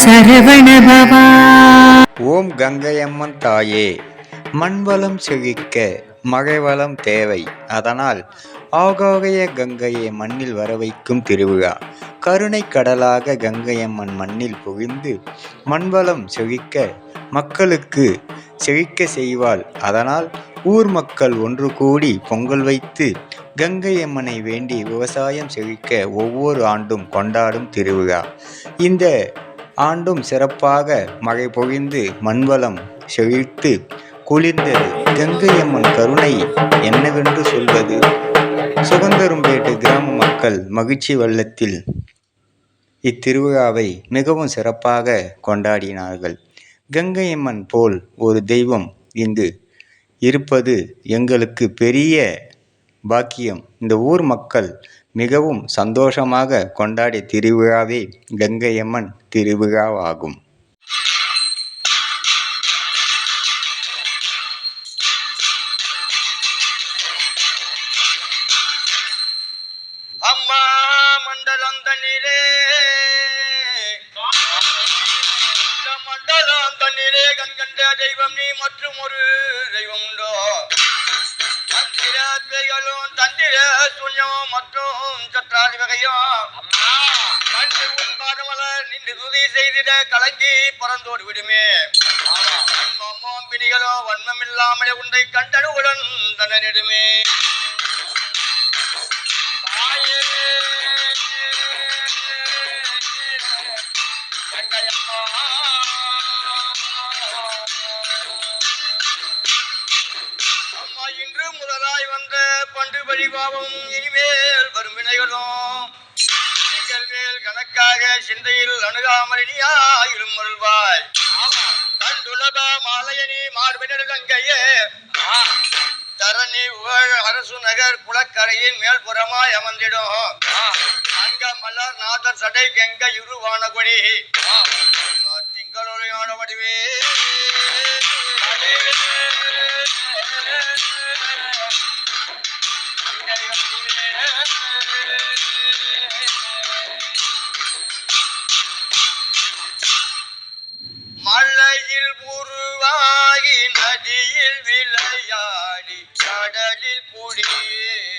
சரவண பவா. ஓம் கங்கையம்மன் தாயே மண்வளம் செழிக்க மழைவளம் தேவை. அதனால் ஆகாய கங்கையை மண்ணில் வர வைக்கும் திருவிழா. கருணை கடலாக கங்கையம்மன் மண்ணில் புகிந்து மண்வளம் செழிக்க மக்களுக்கு செழிக்க செய்வாள். அதனால் ஊர் மக்கள் ஒன்று கூடி பொங்கல் வைத்து கங்கையம்மனை வேண்டி விவசாயம் செழிக்க ஒவ்வொரு ஆண்டும் கொண்டாடும் திருவிழா. இந்த ஆண்டும் சிறப்பாக மழை பொழிந்து மண்வளம் செழித்து குளிர்ந்தது. கங்கையம்மன் கருணை என்னவென்று சொல்வது? சுகந்தரும்பேட்டு கிராம மக்கள் மகிழ்ச்சி வெள்ளத்தில் இத்திருவிழாவை மிகவும் சிறப்பாக கொண்டாடினார்கள். கங்கையம்மன் போல் ஒரு தெய்வம் இங்கு இருப்பது எங்களுக்கு பெரிய பாக்கியம். இந்த ஊர் மக்கள் மிகவும் சந்தோஷமாக கொண்டாடிய திருவிழாவே கங்கையம்மன் திருவிழாவாகும். அம்மா மண்டலம் இந்த மண்டலம் தண்ணீரே கண்கண்ட தெய்வம் நீ மற்றும் ஒரு தெய்வம் உண்டோ? தந்திர பேய்களும் தந்திர சூன்யம் மற்றும் சற்றாதி வகையும். கண்டு உன் பாதமலர் நின்று துதி செய்திட கலங்கி பறந்தோடி விடுமே. வன்மமும் பிணிகளோ வன்மம் இல்லாமலே உன்னை கண்டனுடன் தண்டனிடுமே அம்மா இன்று முதலாய் வந்த பண்டு வழிபாவம் இனிமேல் வரும் வினைகளும். எங்கள் மேல் கணக்காக சிந்தையில் அணுகாமல் இனியாயிரும் அருள்வாய். தண்டுலக மாலையனி மார்பினர் கங்கையே. தரணி உகழ் அரசு நகர் குளக்கரையின் மேல்புறமாய் அமர்ந்திடும். அங்க மலர் நாதர் சடை கெங்க இருவான கொடி திங்களொழியான வடிவே மலையில் உருவாகி நதியில் விளையாடி கடலில் குடியே